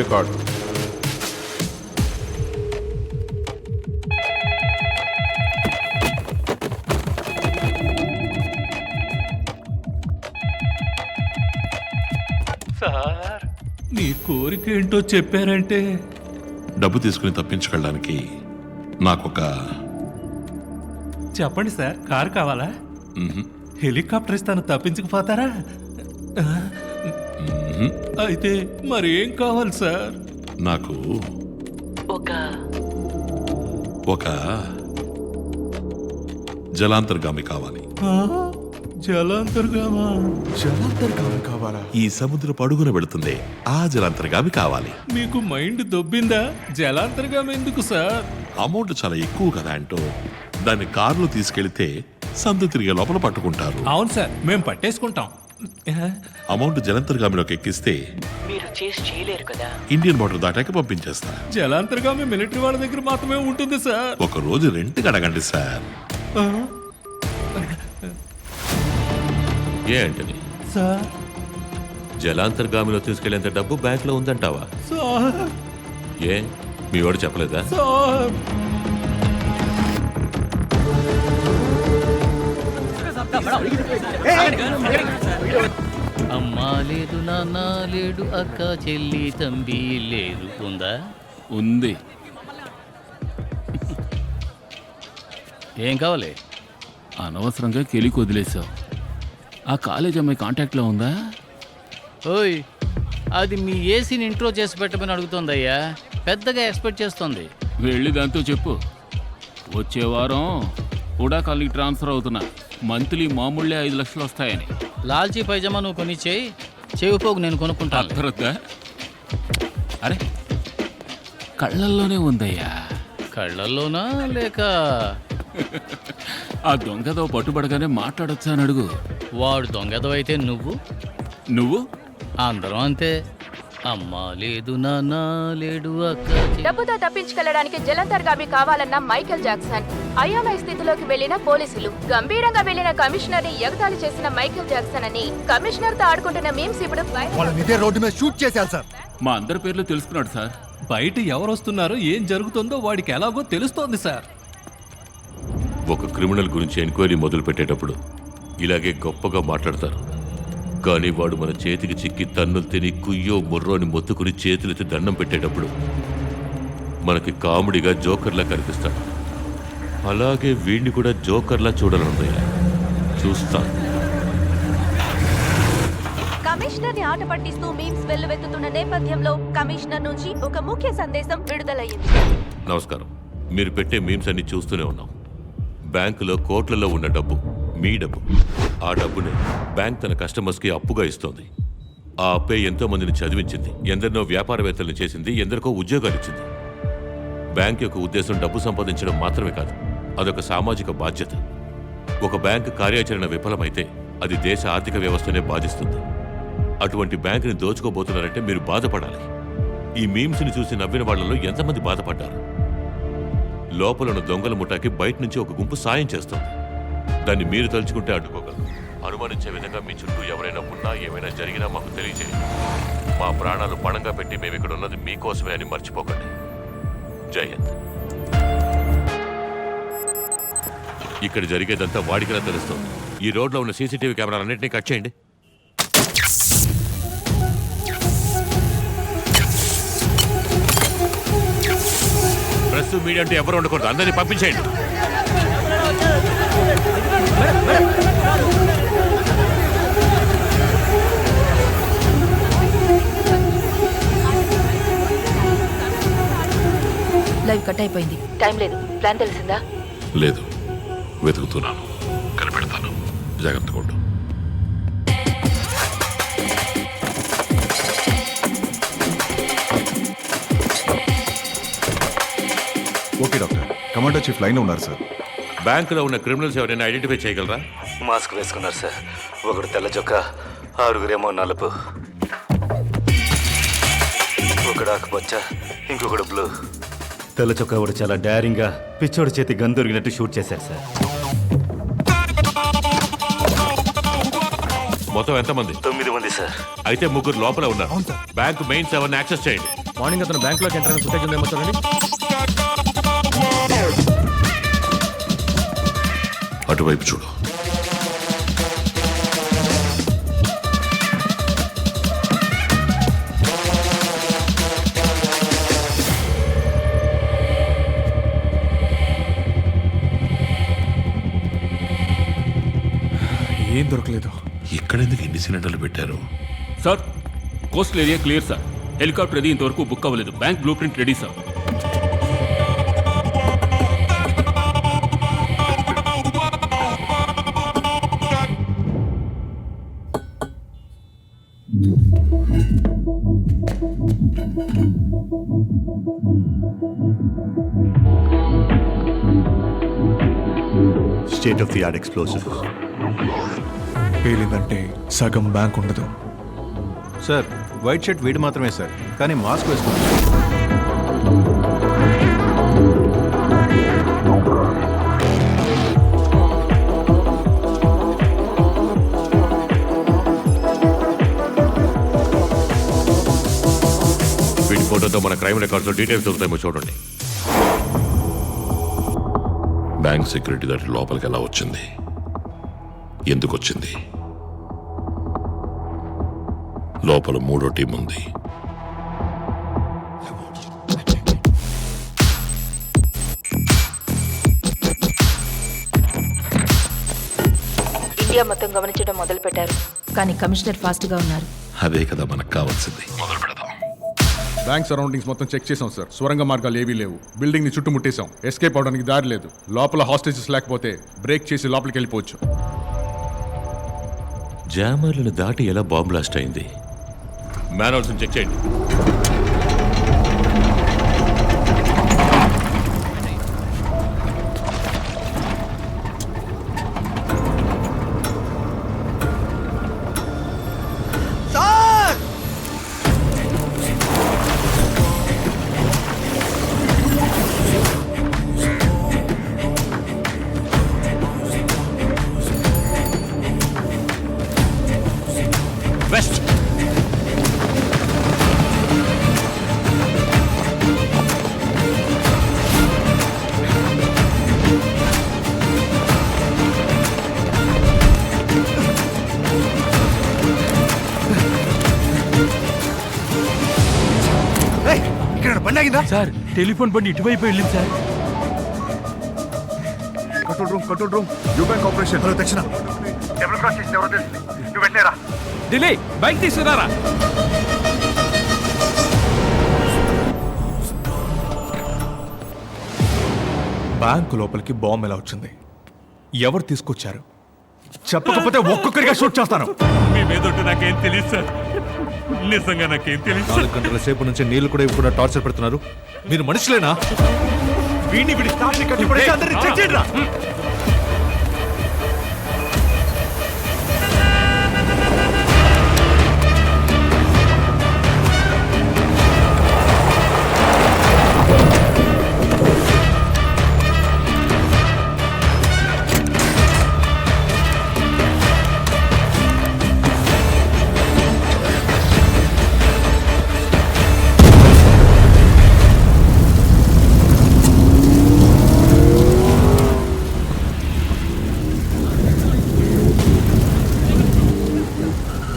Record. Sir. మీ కోరిక ఏంటో చెప్పారంటే? డబ్బు తీసుకుని తప్పించుకెళ్ళడానికి నాకొక చెప్పండి సార్ కారు కావాలా? హెలికాప్టర్ ఇస్తాను తప్పించకపోతారా? ఆ? అయితే మరి ఏం కావాలి సార్? నాకు ఒక ఒక జలాంతర్గామి కావాలి? జలాంతర్గామా? జలాంతర్గామి కావాలా? ఈ సముద్రపు అడుగున వెళుతుంది ఆ జలాంతర్గామి కావాలి. మీకు మైండ్ దొబ్బిందా? జలాంతర్గామి ఎందుకు సార్? అమౌంట్ చాలా ఎక్కువ కదా అంటూ దాన్ని కారులో తీసుకెళ్తే సందు తిరిగే లోపల పట్టుకుంటారు. అవును సార్. మేము పట్టేసుకుంటాం. అమౌంట్ జలంతర్గామిలోకి ఎక్కిస్తే మీరు చేసి చేయలేరు కదా. ఇండియన్ బార్డర్ దాటాక పంపించేస్తా. జలాంతర్గామి మిలిటరీ వాళ్ళ దగ్గర మాత్రమే ఉంటుంది సార్. ఒక రోజు రెంట్ అడగండి సార్? ఏ అంటని సార్. జలాంతర్గామిలో తీసుకెళ్ళేంత డబ్బు బ్యాంక్లో ఉందంటావా? సార్. ఏ? మీ వాడు చెప్పలేదా? సార్. అమ్మా లేదు నాన్న లేడు అక్క చెల్లి తంబి లేదు. ఉందా? ఉంది. ఏం కావాలి? అనవసరంగా కెలికి వదిలేసావు. ఆ కాలేజ్ అమ్మాయి కాంటాక్ట్లో ఉందా? ఓయ్ అది మీ ఏసీని ఇంట్రో చేసి పెట్టమని అడుగుతోందయ్యా. పెద్దగా ఎక్స్పెక్ట్ చేస్తోంది. వెళ్ళి దాంతో చెప్పు. వచ్చే వారం కూడా కాలికి ట్రాన్స్ఫర్ అవుతున్నా. మంత్లీ మామూలే ఐదు లక్షలు వస్తాయని. లాల్చీ పైజమా నువ్వు కొని చేయి. చెవి పోగు నేను కొనుక్కుంటాను. అర్థరద్దా అరే కళ్ళల్లోనే ఉందయ్యా. కళ్ళల్లోనా లేక? ఆ దొంగతో పట్టుబడగానే మాట్లాడొచ్చా అని అడుగు. వాడు దొంగదవైతే నువ్వు? నువ్వు? అందరం అంతే. అమ్మా లేదు లేడు అక్క. డబ్బుతో తప్పించుకెళ్ళడానికి జలంతర్గామి కావాలన్న మైకేల్ జాక్సన్. అయోమయ స్థితిలోకి వెళ్ళిన పోలీసులు. గంభీరంగా వెళ్ళిన కమిషనర్ని ఎగతాళి చేసిన మైకేల్ జాక్సన్ అని కమిషనర్తో ఆడుకుంటున్న మీమ్స్ ఇప్పుడు వైరల్ వాళ్ళని ఇదే రోడ్డు మీద షూట్ చేశారు సార్. మా అందరి పేర్లు తెలుసుకున్నాడు సార్. బయట ఎవరు వస్తున్నారో ఏం జరుగుతుందో వాడికి ఎలాగో తెలుస్తోంది సార్. ఒక క్రిమినల్ గురించి ఎంక్వైరీ మొదలు పెట్టేటప్పుడు ఇలాగే గొప్పగా మాట్లాడతారు. కానీ వాడు మన చేతికి చిక్కి తన్నులు తిని కుయ్యో ముర్రోని మొత్తుకుని చేతులెత్తి దండం పెట్టేటప్పుడు మనకి కామెడీగా జోకర్లా కనిపిస్తాడు. అలాగే వీడిని కూడా జోకర్లా చూడాలనుందయ్యా చూస్తాను కమిషనర్ని ఆట పట్టిస్తూ మీమ్స్ వెల్లువెత్తుతున్న నేపథ్యంలో కమిషనర్ నుంచి ఒక ముఖ్య సందేశం విడుదలయ్యింది. నమస్కారం. మీరు పెట్టే మీమ్స్ అన్ని చూస్తూనే ఉన్నాం. బ్యాంకులో కోట్లలో ఉన్న డబ్బు మీ డబ్బు. ఆ డబ్బుని బ్యాంక్ తన కస్టమర్స్కి అప్పుగా ఇస్తోంది. ఆ అప్పే ఎంతో మందిని చదివించింది. ఎందరినో వ్యాపారవేత్తలను చేసింది ఎందరికో ఉద్యోగాలు ఇచ్చింది. బ్యాంక్ యొక్క ఉద్దేశం డబ్బు సంపాదించడం మాత్రమే కాదు అదొక సామాజిక బాధ్యత. ఒక బ్యాంక్ కార్యాచరణ విఫలమైతే అది దేశ ఆర్థిక వ్యవస్థనే బాధిస్తుంది. అటువంటి బ్యాంకుని దోచుకోబోతున్నారంటే మీరు బాధపడాలి. ఈ మీమ్స్ని చూసి నవ్విన వాళ్ళలో ఎంతమంది బాధపడ్డారు? లోపల ఉన్న దొంగల ముఠాకి బయట నుంచి ఒక గుంపు సాయం చేస్తుంది. దాన్ని మీరు తలుచుకుంటే అడ్డుకోగలరు అనుమానించే విధంగా మీ చుట్టూ ఎవరైనా ఉన్నా ఏమైనా జరిగినా మాకు తెలియజేయండి మా ప్రాణాలు పణంగా పెట్టి మేము ఇక్కడ ఉన్నది మీకోసమే అని మర్చిపోకండి. జై హింద్. ఇక్కడ జరిగేదంతా వాడికిలా తెలుస్తుంది. ఈ రోడ్లో ఉన్న సీసీటీవీ కెమెరాలన్నింటినీ కట్ చేయండి. ప్రెస్ మీడియా అంటే ఎవరు ఉండకూడదు. అందరినీ పంపించేయండి. లైవ్ కట్ అయిపోయింది. టైం లేదు. ప్లాన్ తెలిసిందా? లేదు. వెతుకుతున్నాను. కనిపెడతాను. జాగ్రత్తగా ఉండు. Okay doctor. Commander chief line ఉన్నారు సార్. బ్యాంకులో ఉన్న క్రిమినల్స్ ఎవరైనా ఐడెంటిఫై చేయగలరా? మాస్క్ వేసుకున్నారు సార్. ఒకడు తెల్ల చొక్కా ఆరుగురేమో నలుపు. ఒకడు ఆకుపచ్చ ఇంకొకడు బ్లూ. తెల్ల చొక్కా వాడు చాలా డైరింగ్గా పిచ్చోడి చేతి గన్ దొరికినట్టు షూట్ చేశారు సార్ మొత్తం ఎంతమంది? తొమ్మిది మంది సార్ అయితే ముగ్గురు లోపల ఉన్నారు. బ్యాంక్ మెయిన్ సెవెన్ యాక్సెస్ చేయండి. మార్నింగ్ అతను బ్యాంకులోకి ఎంటర్ ఫుటేజ్ ఉందేమో చూడండి అటువైపు చూడు. ఏం దొరకలేదు. ఇక్కడెందుకు ఎన్ని సిలిండర్లు పెట్టారు? Sir coastal area clear sir. Helicopter అది ఇంతవరకు బుక్ అవ్వలేదు. Bank blue print ready sir. State of the art explosive పేలిందంటే సగం బ్యాంక్ ఉండదు. సార్ వైట్ షర్ట్ వీడు మాత్రమే సార్ కానీ మాస్క్ వేసుకుంటాం వీడి ఫోటోతో మన క్రైమ్ రికార్డ్స్ డీటెయిల్స్ దొరుకుతాయేమో చూడండి. బ్యాంక్ సెక్యూరిటీ దాటి లోపలికి ఎలా వచ్చింది? ఎందుకు వచ్చింది? లోపల మూడో టీం ఉంది. ఇండియా మొత్తం గమనించడం మొదలు పెట్టారు కానీ కమిషనర్ ఫాస్ట్గా ఉన్నారు. అదే కదా మనకు కావాల్సింది. మొదలు పెడదాం. బ్యాంక్ సరౌండింగ్స్ మొత్తం చెక్ చేసాం సార్. సొరంగ మార్గాలు ఏవీ లేవు. బిల్డింగ్ని చుట్టుముట్టేశాం. ఎస్కేప్ అవడానికి దారి లేదు. లోపల హాస్టేజెస్ లేకపోతే బ్రేక్ చేసి లోపలికి వెళ్ళిపోవచ్చు. జామర్లను దాటి ఎలా బాంబ్ బ్లాస్ట్ అయింది? మ్యానల్స్ చెక్ చేయండి. సార్ టెలిఫోన్ బండి ఇటువైపు వెళ్ళింది sir. Control room control room. U bank operation. Hello దక్షిణ డబుల్ క్రాస్ చేసి ఎవరో తెలుసు. నువ్వు వెళ్ళారా. ఢిల్లీ బైక్ తీసుకురారా? బ్యాంకు లోపలికి బాంబ్ ఎలా వచ్చింది? ఎవరు తీసుకొచ్చారు? చెప్పకపోతే ఒక్కొక్కరిగా షూట్ చేస్తాను. మీ మీద నాకేం తెలియదు సార్. నిజంగా నాకేం తెలియదు నాలుగు గంటల సేపు నుంచి నీళ్ళు కూడా ఇప్పుడు టార్చర్ పెడుతున్నారు. మీరు మనుషులేనా? వీడిని వీడి కట్టిపడేసి అందరినీ చెక్ చేయండి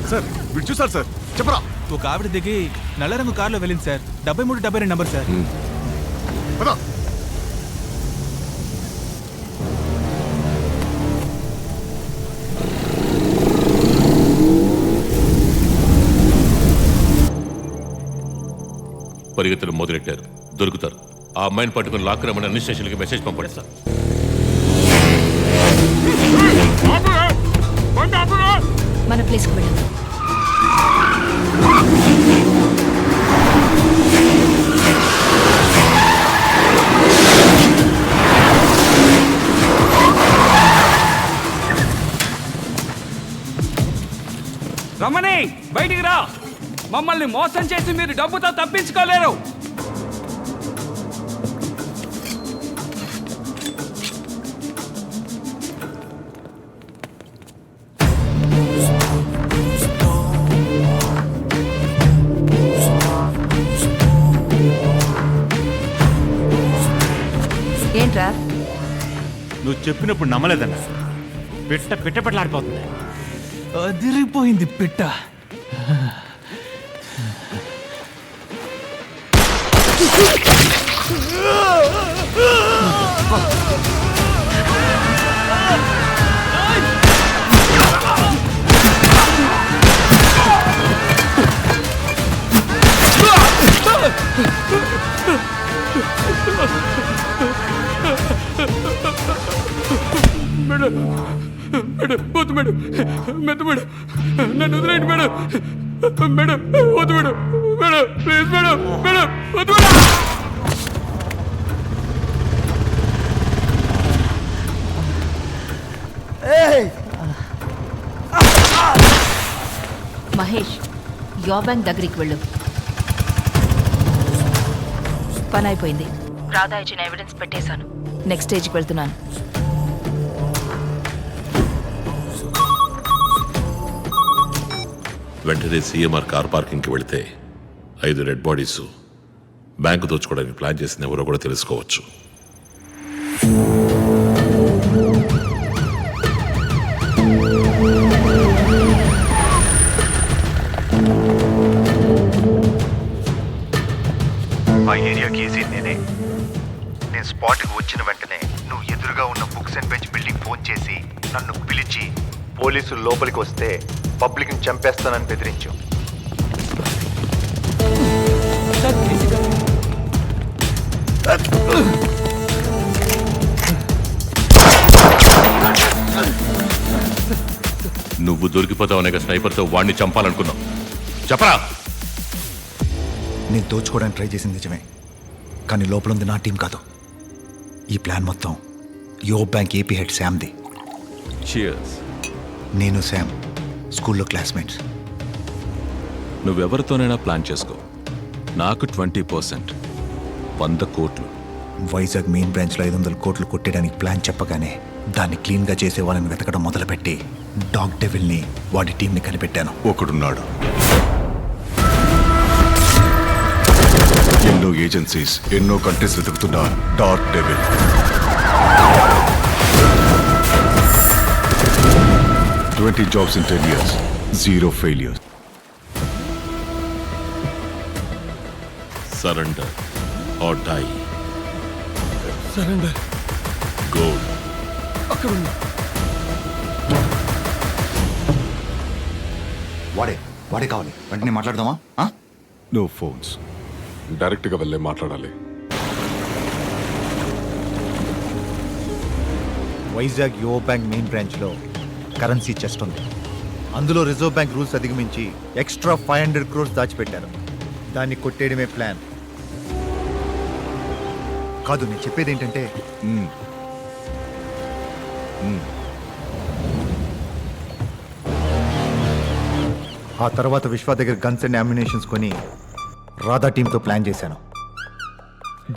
సార్ వీడు చూసారు సార్. చెప్పరా? ఒక ఆవిడ దిగి నల్ల రంగు కారులో వెళ్ళింది సార్. డెబ్బై మూడు డెబ్బై రెండు నంబర్ సార్. పద. పరిగెత్తడం మొదలెట్టారు. దొరుకుతారు. ఆ అమ్మాయిని పట్టుకుని లాక్ రమ్మని అన్ని స్టేషన్లకి మెసేజ్ పంపండి సార్. మన ప్లేస్కి వెళ్ళాం రమణి బయటికి రా. మమ్మల్ని మోసం చేసి మీరు డబ్బుతో తప్పించుకోలేరు. చెప్పినప్పుడు నమ్మలేదన్న. పిట్ట పిట్ట పెట్టలాడిపోతుంది అదిరిపోయింది పిట్ట. మేడం వద్దు మేడం నన్ను వదిలేండి మేడం. మేడం వద్దు madam. Madam please madam. Madam వద్దు మేడం. మహేష్ యో బ్యాంక్ దగ్గరికి వెళ్ళు. పని అయిపోయింది. రాధా ఇచ్చిన ఎవిడెన్స్ పెట్టేశాను నెక్స్ట్ స్టేజ్కి వెళ్తున్నాను. వెంటనే సీఎంఆర్ కార్ పార్కింగ్కి వెళితే ఐదు రెడ్ బాడీస్ బ్యాంకు దోచుకోవడానికి ప్లాన్ చేసిన ఎవరో కూడా తెలుసుకోవచ్చు. మా ఏరియాకి ఏసీ నేనే నేను స్పాట్కి వచ్చిన వెంటనే నువ్వు ఎదురుగా ఉన్న books and bench building phone చేసి నన్ను పిలిచి పోలీసులు లోపలికి వస్తే పబ్లిక్ని చంపేస్తానని బెదిరించు. నువ్వు దొరికిపోతావు అనే స్నైపర్తో వాడిని చంపాలనుకున్నావు చెప్పరా? నేను దోచుకోవడానికి ట్రై చేసింది నిజమే. కానీ లోపల ఉంది నా టీం కాదు. ఈ ప్లాన్ మొత్తం యో బ్యాంక్ ఏపీ హెడ్ శామ్ది. నేను శామ్ స్కూల్లో క్లాస్మేట్స్. నువ్వెవరితోనైనా ప్లాన్ చేసుకో. నాకు ట్వంటీ పర్సెంట్ వంద కోట్లు. వైజాగ్ మెయిన్ బ్రాంచ్లో ఐదు వందల కోట్లు కొట్టేయడానికి ప్లాన్ చెప్పగానే దాన్ని క్లీన్గా చేసే వాళ్ళని వెతకడం మొదలుపెట్టి డాగ్ డెవిల్ని వాడి టీంని కనిపెట్టాను. ఒకడున్నాడు. ఎన్నో ఏజెన్సీస్ ఎన్నో కంట్రీస్ వెతుకుతున్న dark devil. Twenty jobs in ten years zero failures surrender or die surrender gold వాడే వాడే కావాలి. వెంటనే మాట్లాడదామా? నో ఫోన్స్ డైరెక్ట్గా వెళ్ళే మాట్లాడాలి. వైజాగ్ యో బ్యాంక్ మెయిన్ బ్రాంచ్లో కరెన్సీ చెస్ట్ ఉంది. అందులో రిజర్వ్ బ్యాంక్ రూల్స్ అధిగమించి ఎక్స్ట్రా ఫైవ్ హండ్రెడ్ క్రోర్స్ దాచిపెట్టారు. దాన్ని కొట్టేయడమే ప్లాన్. కాదు నేను చెప్పేది ఏంటంటే ఆ తర్వాత విశ్వ దగ్గర గన్స్ అండ్ అమ్యునేషన్స్ కొని రాధా టీంతో ప్లాన్ చేశాను.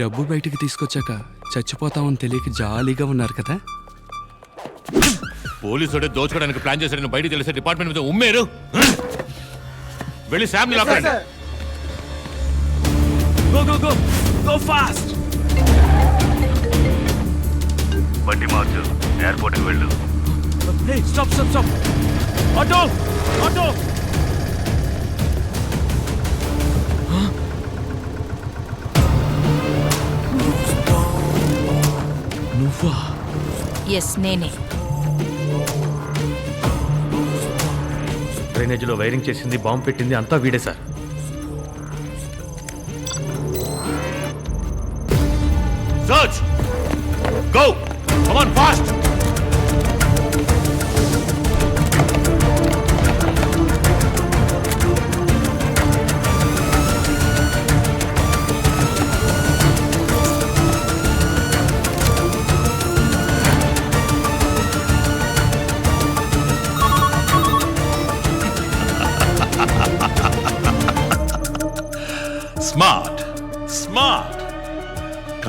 డబ్బు బయటికి తీసుకొచ్చాక చచ్చిపోతామని తెలియక జాలీగా ఉన్నారు కదా? పోలీసుడే దోచుకోవడానికి ప్లాన్ చేశాడని బయట తెలిసే డిపార్ట్మెంట్ మీద ఉమ్మేరు. వెళ్ళి శామ్ని లాక్కండి. Go go go go fast బండి మార్చు. ఎయిర్పోర్ట్కి వెళ్ళు. Hey stop stop stop auto auto నువ్వా ఎస్ నేనే. డ్రైనేజీలో వైరింగ్ చేసింది బాంబు పెట్టింది అంతా వీడే sir. Search go come on fast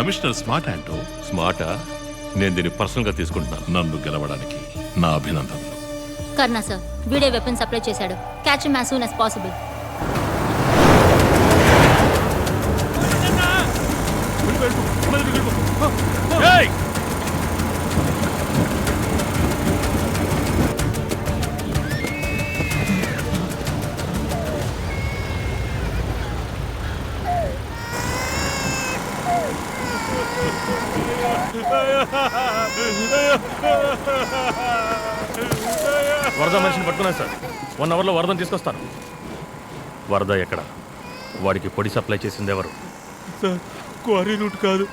commissioner smart అంటూ? స్మార్టా? నేను దీన్ని పర్సనల్గా తీసుకుంటున్నాను. నన్ను గెలవడానికి నా అభినందనలు. కర్ణా సార్ వీడే వెపన్ సప్లై చేశాడు. Catch him as soon as possible Hey! వరద మనిషిని పట్టుకున్నాను సార్. వన్ అవర్లో వరదను తీసుకొస్తాను. వరద ఎక్కడ? వాడికి పొడి సప్లై చేసింది ఎవరు? సార్ క్వారీ రూట్ కాదు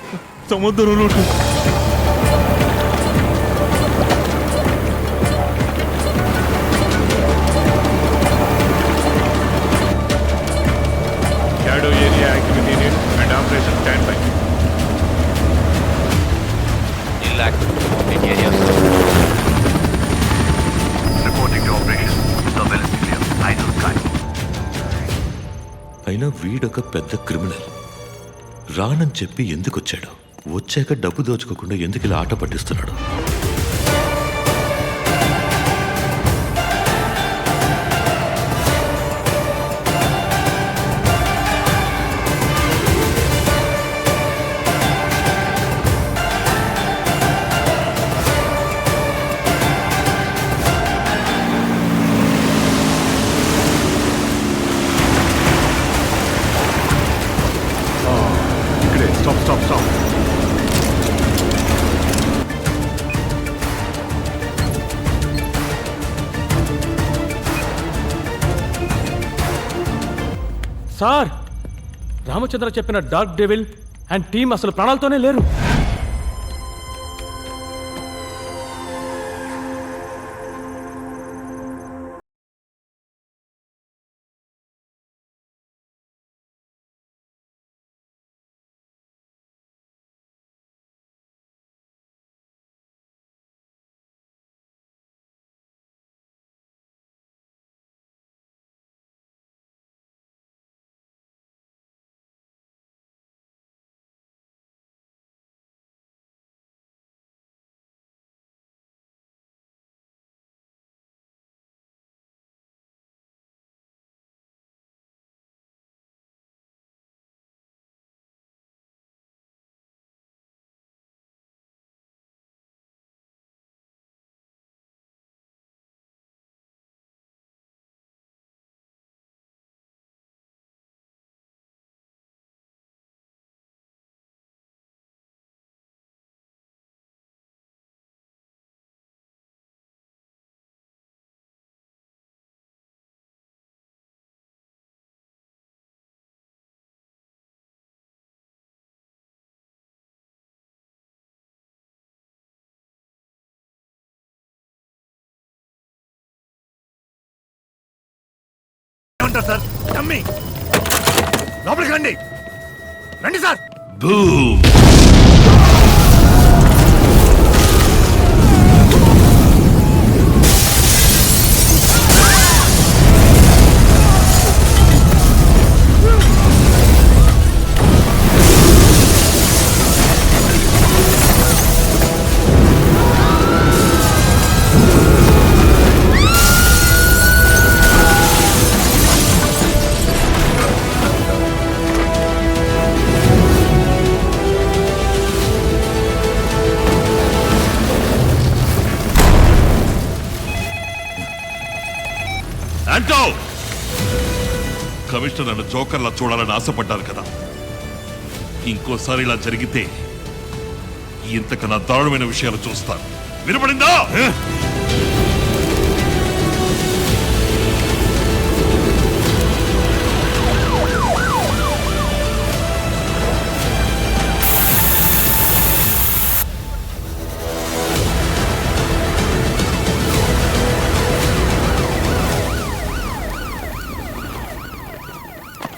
సముద్రం రూట్. వీడొక పెద్ద క్రిమినల్. రానని చెప్పి ఎందుకొచ్చాడు? వచ్చాక డబ్బు దోచుకోకుండా ఎందుకు ఇలా ఆట పట్టిస్తున్నాడు? రామచంద్ర చెప్పిన డార్క్ డెవిల్ అండ్ టీం అసలు ప్రాణాలతోనే లేరు. ఏమంటారు సార్. నమ్మి లోపలికి రండి. రండి సార్. అంటో జోకర్లా చూడాలని ఆశపడ్డారు కదా. ఇంకోసారి ఇలా జరిగితే ఇంతకన్నా దారుణమైన విషయాలు చూస్తారు వినపడిందా?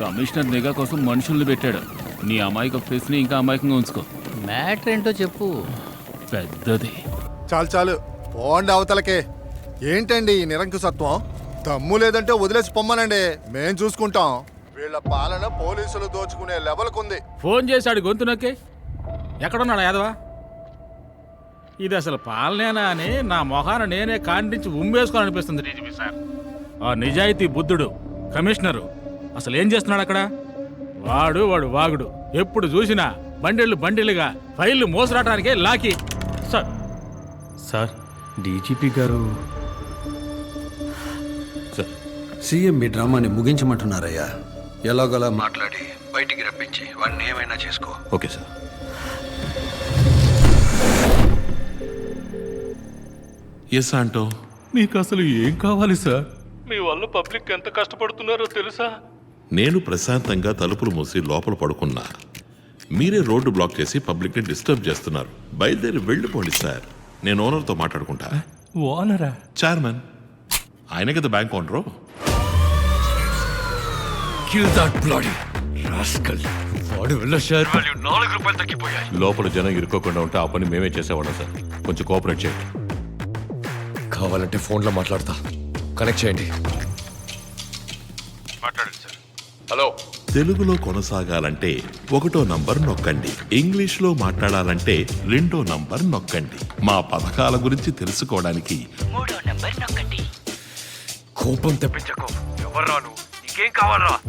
కమిషనర్ నిఘా కోసం మనుషుల్ని పెట్టాడు. నీ అమాయక ఫేస్ని ఇంకా అమాయకంగా ఉంచుకో. మ్యాటర్ ఏంటో చెప్పు. పెద్దది. చాలు చాలు. పోండి అవతలకే. ఏంటండి ఈ నిరంకుశత్వం? దమ్ము లేదంటే వదిలేసి పొమ్మనండి. మేం చూసుకుంటాం. వీళ్ళ పాలన పోలీసులు దోచుకునే లెవెల్కుంది. ఫోన్ చేశాడు గొంతు నొక్కి. ఎక్కడున్నాడు యాదవా? ఇది అసలు పాలనేనా అని నా మొహాన నేనే కాండించి ఉమ్మేసుకోని అనిపిస్తుంది డీజీపీ సార్. ఆ నిజాయితీ బుద్ధుడు కమిషనరు. అసలు ఏం చేస్తున్నాడు అక్కడ? వాడు వాడు వాగుడు. ఎప్పుడు చూసినా బండిళ్ళు బండిలుగా ఫైళ్ళు మోసరాటానికే లాకి. సార్. సార్ డీజీపీ గారు సీఎం మీ డ్రామాని ముగించమంటున్నారయ్యా. ఎలాగోలా మాట్లాడి బయటికి రప్పించి వాడిని ఏమైనా చేసుకో. Okay sir. ఎస్ ఆంటో. మీకు అసలు ఏం కావాలి సార్? మీ వల్ల పబ్లిక్ ఎంత కష్టపడుతున్నారో తెలుసా? నేను ప్రశాంతంగా తలుపులు మూసి లోపల పడుకున్నా. మీరే రోడ్డు బ్లాక్ చేసి పబ్లిక్ని డిస్టర్బ్ చేస్తున్నారు. బయలుదేరి వెళ్ళిపోండి సార్. నేను ఓనర్తో మాట్లాడుకుంటా. ఓనరా? చైర్మన్ ఆయన కదా bank owner? Kill that bloody rascal వాడు వెళ్ళ షేర్ వాల్యూ నాలుగు రూపాయలు తగ్గిపోయాయి. లోపల జనం ఇరుక్కోకుండా ఉంటే ఆ పని మేమే చేసేవాళ్ళం సార్. కొంచెం కోఆపరేట్ చేయండి. కావాలంటే ఫోన్లో మాట్లాడతా. కనెక్ట్ చేయండి. హలో. తెలుగులో కొనసాగాలంటే ఒకటో నంబర్ నొక్కండి. ఇంగ్లీష్లో మాట్లాడాలంటే రెండో నంబర్ నొక్కండి. మా పథకాల గురించి తెలుసుకోవడానికి మూడో నంబర్ నొక్కండి. కోపం తెప్పించకు. ఎవర్రా నువ్వు నీకేం కావాలరా?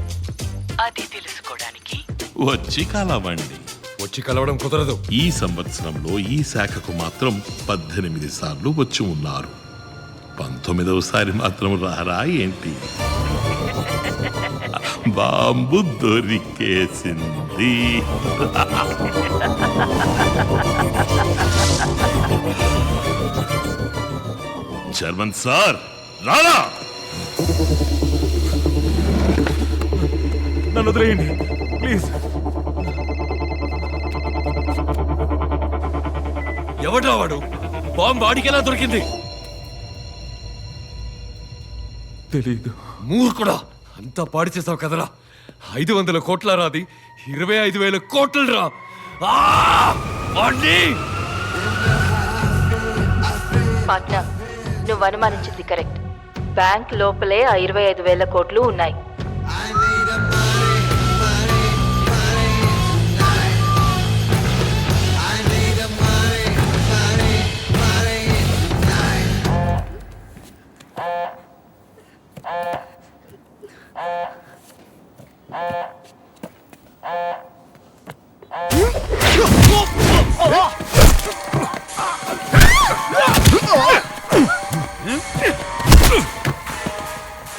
అది తెలుసుకోవడానికి వచ్చి కలవండి. వచ్చి కలవడం కుదరదు. ఈ సంవత్సరంలో ఈ శాఖకు మాత్రం పద్దెనిమిది సార్లు వచ్చి ఉన్నారు. పంతొమ్మిదవసారి మాత్రం రారా ఏంటి? బాంబు దొరికేసింది. చర్మన్ సార్ రారా! నన్ను వదిలేయండి. ప్లీజ్. ఎవడ్రా వాడు? బాంబు వాడికి ఎలా దొరికింది? తెలీదు. మూర్ఖుడా! అంతా పాడు చేసావు కదరా. ఐదు వందల కోట్ల రాది ఇరవై ఐదు వేల కోట్లు రా పాట్నా నువ్వు అనుమానించింది కరెక్ట్. బ్యాంక్ లోపలే ఆ ఇరవై ఐదు వేల కోట్లు ఉన్నాయి.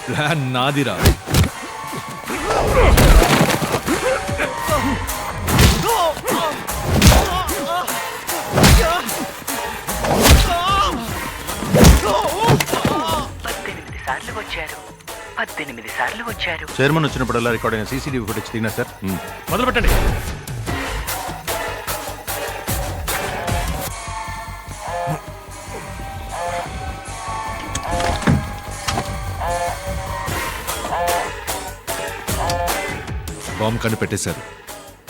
ప్లాన్ నాదిరా పద్దెనిమిది సార్లు వచ్చారు. పద్దెనిమిది సార్లు వచ్చారు. చైర్మన్ వచ్చినప్పుడల్లా రికార్డ్ అయిన సీసీటీవీ ఫుటేజ్ తిన్నా సార్? మొదలు పెట్టండి బాంబు కనిపెట్టేశారు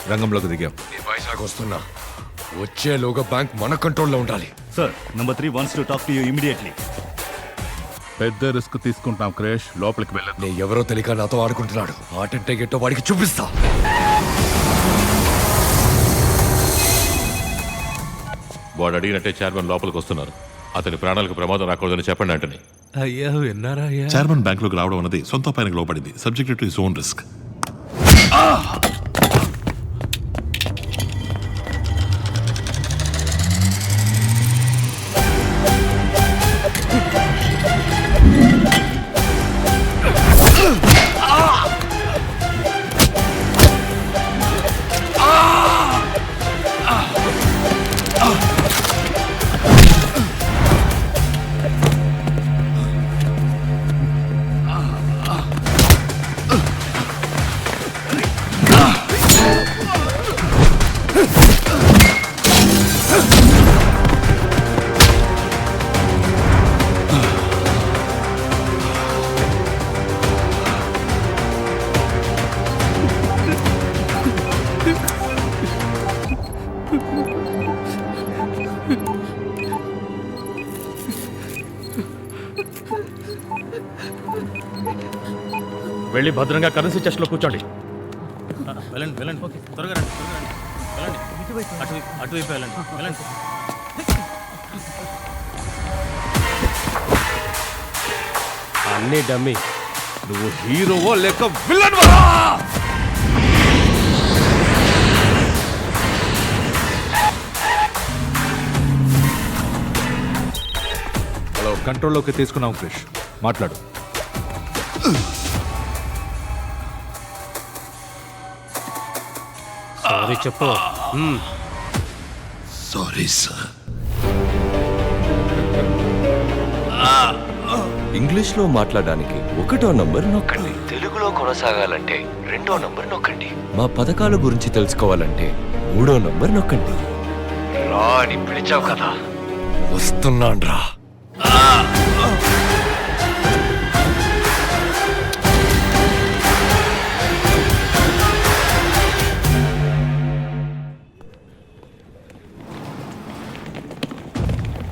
రంగంలోకి దిగాం. వైజాగ్ వస్తున్నా. వచ్చేలోగా బ్యాంక్ మన కంట్రోల్లో ఉండాలి. Sir number three wants to talk to you immediately పెద్ద రిస్క్ తీసుకుంటాం క్రేష్. లోపలికి వెళ్ళదు నేను ఎవరో తెలియక నాతో ఆడుకుంటున్నాడు. ఆటంటే గెట్టో వాడికి చూపిస్తా. వాడు అడిగినట్టే చైర్మన్ లోపలికి వస్తున్నారు. అతని ప్రాణాలకు ప్రమాదం రాకూడదని చెప్పండి అంటని అయ్యా విన్నారా అయ్యా? చైర్మన్ బ్యాంకులోకి రావడం అన్నది సొంత పైనకి లోపడింది subject to his own risk వెళ్ళి భద్రంగా కరెన్సీ చెస్ట్లో కూర్చోండి వెళ్ళండి వెళ్ళండి. త్వరగా రండి త్వరగా రండి. వెళ్ళండి. అటువైపు అటువైపు వెళ్ళండి. వెళ్ళండి. అన్నీ డమ్మి. నువ్వు హీరోవో లేక విలన్ హలో కంట్రోల్లోకి తీసుకున్నాం క్రిష్. మాట్లాడు. సారీ చెప్పు. Sorry sir. ఇంగ్లీష్లో మాట్లాడడానికి ఒకటో నంబర్ నొక్కండి. తెలుగులో కొనసాగాలంటే రెండో నంబర్ నొక్కండి. మా పథకాల గురించి తెలుసుకోవాలంటే మూడో నంబర్ నొక్కండి. రా అని పిలిచావు కదా. వస్తున్నాన్రా.